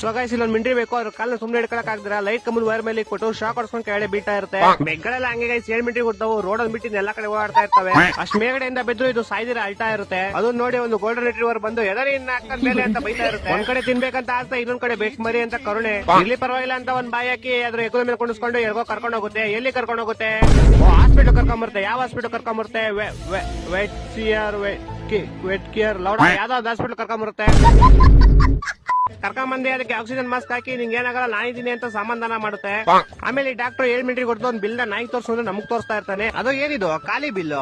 So guys ಇಲ್ಲೊಂದು ಮಿಂಟ್ರಿ ಬೇಕು. ಅದ್ರ ಕಾಲ ಸುಮ್ನೆ ಹಿಡ್ಕೊಳಕ್ ಆಗ್ದಿರ. ಲೈಟ್ ಕಂಬದ ವೈರ್ ಮೇಲೆ ಕೊಟ್ಟು ಶಾಕ್ ಹೊಡ್ಸ್ಕೊಂಡ್ ಕೆಳಗಡೆ ಬೀಳ್ತಾ ಇರುತ್ತೆ. ಬೆಂಗಳೆಲ್ಲ ಹಂಗೆ ಗೈಸ್ ಏಳ್ ಮಿಂಟ್ರಿ ಕೊಡ್ತಾವು ರೋಡ್ ಅಲ್ಲಿ ಬಿಟ್ಟಿದ್ದು ಎಲ್ಲಾ ಕಡೆ ಓಡಾಡ್ತಾ ಇರ್ತವೆ. ಅಷ್ಟ್ ಮೇಗಡೆಯಿಂದ ಬಿದ್ದು ಇದು ಸಾಯ್ದಿರ ಅಳ್ತಾ ಇರುತ್ತೆ. ಅದನ್ನ ನೋಡಿ ಒಂದು ಗೋಲ್ಡನ್ ರಿಟ್ರೀವರ್ ಬಂದು ಎದರಿ ಇನ್ನ ಮೇಲೆ ಅಂತ ಬೈತಾ ಇರುತ್ತೆ. ಒಂದ್ ಕಡೆ ತಿನ್ಬೇಕಂತ ಆಸ್ತ ಇನ್ನೊಂದ್ ಕಡೆ ಬೇಕು ಮರಿ ಅಂತ ಕರುಣೆ. ಇಲ್ಲಿ ಪರವಾಗಿಲ್ಲ ಅಂತ ಒಂದ್ ಬಾಯಿ ಹಾಕಿ ಅದ್ರ ಎಕ್ಕದ ಮೇಲೆ ಕುಣಿಸ್ಕೊಂಡು ಎಲ್ಗೋ ಕರ್ಕೊಂಡು ಹೋಗುತ್ತೆ. ಎಲ್ಲಿ ಕರ್ಕೊಂಡು ಹೋಗುತ್ತೆ? ಹಾಸ್ಪಿಟಲ್ ಕರ್ಕೊಂಡ್ ಬರುತ್ತೆ ಯಾವ ಹಾಸ್ಪಿಟಲ್ ಕರ್ಕೊಂಡ್ ಬರುತ್ತೆ ವೆಟ್ ಸಿಯರ್ ವೆಟ್ ಕೇರ್ ಲೌಡ್ ಯಾವ್ದಾವ್ದು ಹಾಸ್ಪಿಟಲ್ ಕರ್ಕೊಂಡ್ ಬರುತ್ತೆ ಕರ್ಕೊಂಬಂದಿ ಅದಕ್ಕೆ ಆಕ್ಸಿಜನ್ ಮಾಸ್ಕ್ ಹಾಕಿ ನಿಂಗೆ ಏನಾಗಲ್ಲ ನಾನಿದ್ದೀನಿ ಅಂತ ಸಮಾಧಾನ ಮಾಡುತ್ತೆ. ಆಮೇಲೆ ಡಾಕ್ಟರ್ ಏಳ್ ಮಿನಿಟ್ ಕೊಡ್ತು ಒಂದು ಬಿಲ್ ನಾಯಿ ತೋರ್ಸು ನಮಗ್ ತೋರಿಸ್ತಾ ಇರ್ತಾನೆ. ಅದು ಏನಿದು? ಖಾಲಿ ಬಿಲ್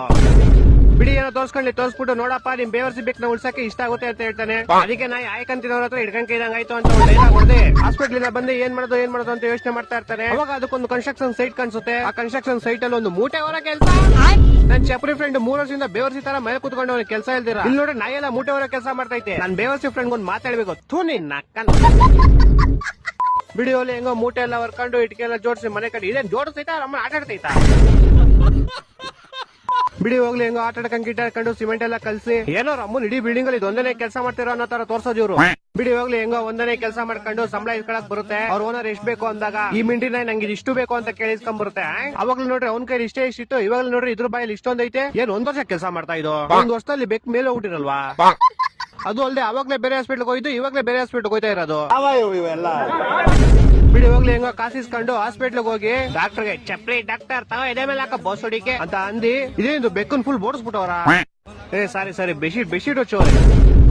ಬಿಡಿ ಏನೋ ತೋರ್ಸ್ಕೊಂಡು ತೋರ್ಸ್ಬಿಟ್ಟು ನೋಡಪ್ಪ ನಿಮ್ ಬೇವರ್ಸಿ ಬೇಕು ನಾವು ಉಳ್ಸಕ್ಕೆ ಇಷ್ಟ ಆಗುತ್ತೆ ಅಂತ ಹೇಳ್ತಾನೆ. ಅದಕ್ಕೆ ನಾಯಿ ಆಯ್ಕಂತಿದವ್ರ ಹತ್ರ ಹಿಡ್ಕಂಕ ಇದಂಗ್ ಆಯ್ತು ಅಂತ ಒಂದು ಡೈಲಾಗ್ ಹೊಡೆದೆ ಹಾಸ್ಪಿಟಲ್ ಇಂದ ಬಂದು ಏನ್ ಮಾಡೋದು ಏನ್ ಮಾಡೋದು ಅಂತ ಯೋಚನೆ ಮಾಡ್ತಾ ಇರ್ತಾನೆ. ಅವಾಗ ಅದಕ್ಕೊಂದು ಕನ್ಸ್ಟ್ರಕ್ಷನ್ ಸೈಟ್ ಕಾಣಿಸುತ್ತೆ. ಆ ಕನ್ಸ್ಟ್ರಕ್ಷನ್ ಸೈಟ್ ಅಲ್ಲಿ ಒಂದು ಮೂಟೆ ಹೊರ ಕೆಲಸ. ನನ್ ಚಪ್ರಿ ಫ್ರೆಂಡ್ ಮೂರ್ ವರ್ಷದಿಂದ ಬೇವರ್ಸಿ ತರ ಮೇಲೆ ಕುತ್ಕೊಂಡು ಅವ್ನಿಗೆ ಕೆಲಸ ಇಲ್ದಿರ ಇಲ್ಲಿ ನೋಡಿ ನಾ ಎಲ್ಲ ಮೂಟೆ ಹೊರ ಕೆಲಸ ಮಾಡ್ತೈತೆ ನನ್ ಬೇವರ್ಸಿ ಫ್ರೆಂಡ್ ಒಂದು ಮಾತಾಡ್ಬೇಕು ಥೂ ನಿನ್ ನಕ್ಕನ್. ಬಿಡಿಯೋಲಿ ಹೆಂಗೋ ಮೂಟೆ ಎಲ್ಲ ಹೊರ್ಕೊಂಡು ಇಟ್ಕೆ ಎಲ್ಲ ಜೋಡಿಸಿ ಮನೆ ಕಡೆ ಇದೇನ್ ಜೋಡಿಸೈತಾ ಅಮ್ಮ ಆಟ ಆಡ್ತೈತಾ ಬಿಡಿ ಹೋಗ್ಲಿ ಹೆಂಗೋ ಆಟ ಆಡ್ಕೊಂಡು ಗಿಟ್ಟ ಹಾಕೊಂಡು ಸಿಮೆಂಟ್ ಎಲ್ಲ ಕಲ್ಸಿ. ಏನೋ ಅಮ್ಮನ್ ಇಡೀ ಬಿಲ್ಡಿಂಗ್ ಅಲ್ಲಿ ಒಂದನೇ ಕೆಲಸ ಮಾಡ್ತಿರೋ ಅನ್ನೋ ತರ ತೋರ್ಸೋದು ಇವ್ರು ಬಿಡಿ ಹೋಗ್ಲಿ ಹೆಂಗೋ ಒಂದನೇ ಕೆಲಸ ಮಾಡ್ಕೊಂಡು ಸಂಬಳ ಇಸ್ಕೊಳಕ್ ಬರುತ್ತೆ. ಅವ್ರ ಓನರ್ ಎಷ್ಟ್ ಬೇಕು ಅಂದಾಗ ಈ ಮಿಂಟಿನ ನಂಗೆ ಇಷ್ಟು ಬೇಕು ಅಂತ ಕೇಳಿಸ್ಕೊಂಡ್ ಬರುತ್ತೆ. ಅವಾಗ್ಲೂ ನೋಡ್ರಿ ಅವ್ನ ಕೈ ಇಷ್ಟೇ ಇಷ್ಟಿತ್ತು ಇವಾಗ ನೋಡ್ರಿ ಇದ್ರ ಬಾಯಲ್ಲಿ ಇಷ್ಟೊಂದ್ ಐತೆ. ಏನ್ ಒಂದ್ ವರ್ಷ ಕೆಲಸ ಮಾಡ್ತಾ ಇದು ಒಂದ್ ವರ್ಷದಲ್ಲಿ ಬೆಕ್ ಮೇಲೆ ಹೋಗ್ಬಿಟ್ಟಿರಲ್ವಾ? ಅದು ಅಲ್ಲದೆ ಅವಾಗ್ಲೇ ಬೇರೆ ಹಾಸ್ಪಿಟಲ್ ಹೋಯ್ತು ಇವಾಗ್ಲೇ ಬೇರೆ ಹಾಸ್ಪಿಟಲ್ ಹೋಯ್ತಾ ಇರೋದು. ಇವೆಲ್ಲ ಬಿಡಿ ಹೋಗ್ಲಿ ಹೆಂಗೋ ಕಾಸಿಸ್ಕೊಂಡು ಹಾಸ್ಪಿಟ್ಲ್ ಹೋಗಿ. ಡಾಕ್ಟರ್ಗೆ ಚಪ್ಲಿ ಡಾಕ್ಟರ್ ತಾವ ಎದೆ ಮೇಲೆ ಹಾಕ ಬಸ್ ಹೊಡಿಕೆ ಅಂತ ಅಂದಿ. ಇದೇನು ಬೆಕ್ಕನ್ ಫುಲ್ ಬೋಡಿಸ್ಬಿಟ್ಟವ್ರ ಏ ಸಾರಿ ಸಾರಿ ಬೆಡ್ಶೀಟ್ ಬೆಡ್ಶೀಟ್ ಹಚ್ಚೋರೆ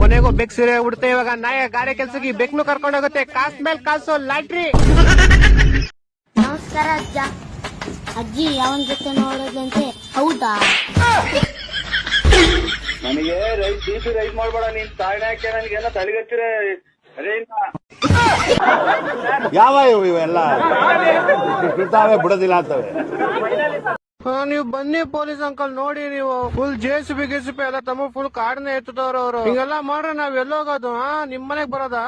ಕೊನೆಗೂ ಬೆಕ್ ಸೀರೆ ಉಡ್ತೆ ಇವಾಗ ನಾಯ ಗಾಡಿ ಕೆಲ್ಸಕ್ಕೆ ಬೆಕ್ನು ಕರ್ಕೊಂಡು ಹೋಗುತ್ತೆ. ಕಾಸ್ ಮೇಲೆ ಕಾಸು ಲಾಟ್ರಿ. ನಮಸ್ಕಾರ ಅಜ್ಜ. ಅಜ್ಜಿ ಯಾವನ್ ಜೊತೆ ನೋಡೋದಂತೆ? ಹೌದಾ? ನನಗೆ ರೈಸ್ ಬೀಸಿ ರೈಟ್ ರೈಸ್ ಮಾಡ್ಬೇಡ ನೀನ್ ತಾಳ್ನಾಕೆ ಹಾಕಿ ನನಗೇನೋ ತಲೆಗಚ್ಚಿರ ಅದೇ ಯಾವ ಇವು ಇವೆಲ್ಲ? ಬಿಡ್ತಾವೆ, ಬಿಡೋದಿಲ್ಲ ಅಂತವೆ. ನೀವು ಬನ್ನಿ ಪೊಲೀಸ್ ಅಂಕಲ್, ನೋಡಿ ನೀವು. ಫುಲ್ ಜೇಸಿಬಿ ಗಿಸಿಬಿ ಎಲ್ಲ ತಮ್ಮ ಫುಲ್ ಕಾಡನೆ ಎತ್ತದವ್ರು ಅವರು ಹಿಂಗೆಲ್ಲ ಮಾಡ್ರೆ ನಾವ್ ಎಲ್ಲೋಗೋದು ಹಾ? ನಿಮ್ ಮನೆಗ್ ಬರೋದಾ?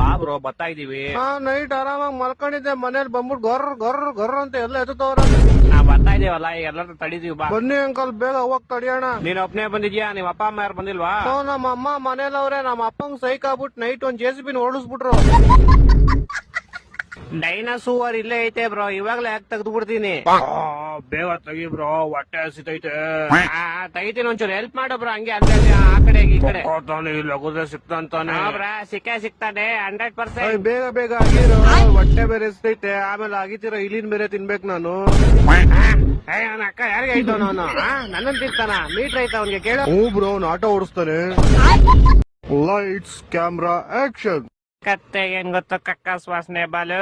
ಬಾ ಬ್ರೋ ಬರ್ತಾ ಇದೀವಿ. ಹಾ ನೈಟ್ ಆರಾಮಾಗಿ ಮಲ್ಕೊಂಡಿದ್ದೆ ಮನೇಲಿ ಬಂದ್ಬಿಟ್ಟು ಗೊರ್ ಗೊರ್ ಗೊರ್ ಅಂತ ಎಲ್ಲ ಎತ್ತವ್ರ ನಾ ಬರ್ತಾ ಇದೀವಲ್ಲ ಎಲ್ಲರೂ ತಡಿದೀವಿ ಬಾ. ಬನ್ನಿ ಅಂಕಲ್ ಬೇಗ ಹೋಗ್ ತಡಿಯೋಣ. ನೀನ್ ಒಬ್ನೇ ಬಂದಿದ್ಯಾ? ನಿಮ್ ಅಪ್ಪ ಅಮ್ಮ ಯಾರು ಬಂದಿಲ್ವಾ? ನಮ್ಮ ಅಮ್ಮ ಮನೇಲವ್ರೆ ನಮ್ಮ ಅಪ್ಪಂಗ್ ಸೈಕ್ ಆಗ್ಬಿಟ್ಟು ನೈಟ್ ಒಂದ್ ಜೇಸಿಬಿನ ಓಡಿಸ್ಬಿಟ್ರು ಡೈನಾಸೂವರ್ ಇಲ್ಲೇ ಐತೆ ಬ್ರೋ ಇವಾಗ್ಲೇ ಯಾಕೆ ತೆಗ್ದು ಬಿಡ್ತೀನಿ ಬೇಗ ತೆಗಿ ಬ್ರೋ ಹೊಟ್ಟೆ ಹಸಿತೈತೆ. ತೆಗಿತೀನಿ ಒಂಚೂರು ಹೆಲ್ಪ್ ಮಾಡು ಬ್ರೋ ಹಂಗೆ ಅಂತ ಆ ಕಡೆ ಈ ಕಡೆ. ತಾನೆ ಲಗುದ್ರೆ ಸಿಕ್ತಾನೆ ಬ್ರಾ ಸಿಕ್ಕೇ ಸಿಗ್ತಾನೆ ಹಂಡ್ರೆಡ್ ಪರ್ಸೆಂಟ್ ಬೇಗ ಬೇಗ ಆಗಿರೋ. ಹೊಟ್ಟೆ ಬೇರೆ ಹಸಿತೈತೆ. ಆಮೇಲೆ ಆಗಿತಿರೋ ಇಲ್ಲಿನ ಬೇರೆ ತಿನ್ಬೇಕು ನಾನು. ಏ ಅವ್ನ ಅಕ್ಕ ಯಾರಿಗೆ ಆಯ್ತು ನಾನು ನನ್ನ ತಿಂತಾನ? ಮೀಟರ್ ಐತ ಅವ್ನಿಗೆ? ಕೇಳೋ. ಹ್ಞೂ ಬ್ರೋ ಅವ್ನು ಆಟೋ ಓಡಿಸ್ತಾನೆ. ಲೈಟ್ಸ್ ಕ್ಯಾಮ್ರಾ ಆಕ್ಷನ್ ಕತ್ತೆ ಏನ್ ಗೊತ್ತು ಕಕ್ಕ ವಾಸನೆ ಬಾಲು.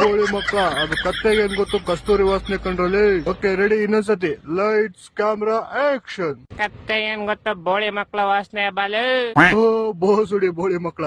ಬೋಳಿ ಮಕ್ಕ ಅದು ಕತ್ತೆಗೆ ಏನ್ ಗೊತ್ತು ಕಸ್ತೂರಿ ವಾಸನೆ ಕಂಡ್ರಲ್ಲಿ. ಓಕೆ ರೆಡಿ ಇನ್ನೊಂದ್ಸತಿ. ಲೈಟ್ಸ್ ಕ್ಯಾಮ್ರಾ ಆಕ್ಷನ್ ಕತ್ತೆ ಏನ್ ಗೊತ್ತು ಬೋಳಿ ಮಕ್ಕಳ ವಾಸನೆ ಬಾಲು. ಬೋಸುಡಿ ಬೋಳಿ ಮಕ್ಕಳ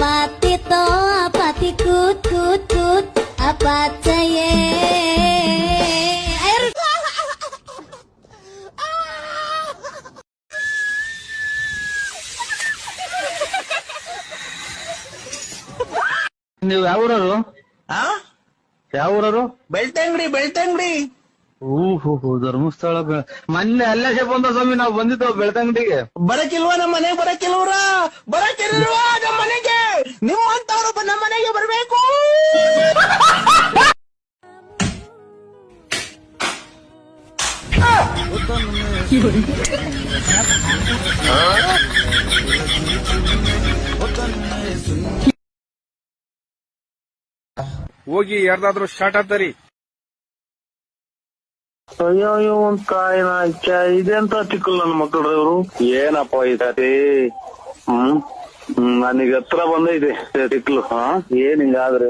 ತೋ ಅಪಾತಿ ಕೂತ್ ಕೂತ್ ಕೂತ್ ಅಪಾತಯೇ ನೀವು ಯಾವ ಊರವರು? ಯಾವ ಊರವರು? ಬೆಳ್ತಂಗಡಿ ಬೆಳ್ತಂಗಡಿ. ಓಹೋಹೋ ಧರ್ಮಸ್ಥಳ ಬೆ- ಮೊನ್ನೆ ಅಲ್ಲೇ ಬಂದ ಸ್ವಾಮಿ ನಾವು ಬಂದಿದ್ದೋ ಬೆಳ್ತಂಗಡಿಗೆ. ಬರಕಿಲ್ವಾ ನಮ್ಮ ಮನೆಗೆ ಬರಕಿಲ್ವ್ರ? ಬರಕಿಲ್ವಾ ನಮ್ಮ ಹೋಗಿ ಯಾರ್ದಾದ್ರೂ ಶಾರ್ಟ್ ಆಗ್ತಾರಿ ಅಯ್ಯೋ ಅಯ್ಯೋ ಒಂದ್ ಕಾಯಿನ ಇದೆಂತ ಚಿಕ್ಕಲ್ ನನ್ನ ಮಕ್ಕಳು ಇವರು? ಏನಪ್ಪ ಇದಾರಿ ಹ್ಮ್? ನನಗೆ ಹತ್ರ ಬಂದೈತೆ ಚಿಕ್ಕಲು ಹಾ? ಏನ್ ಹಿಂಗಾದ್ರೆ?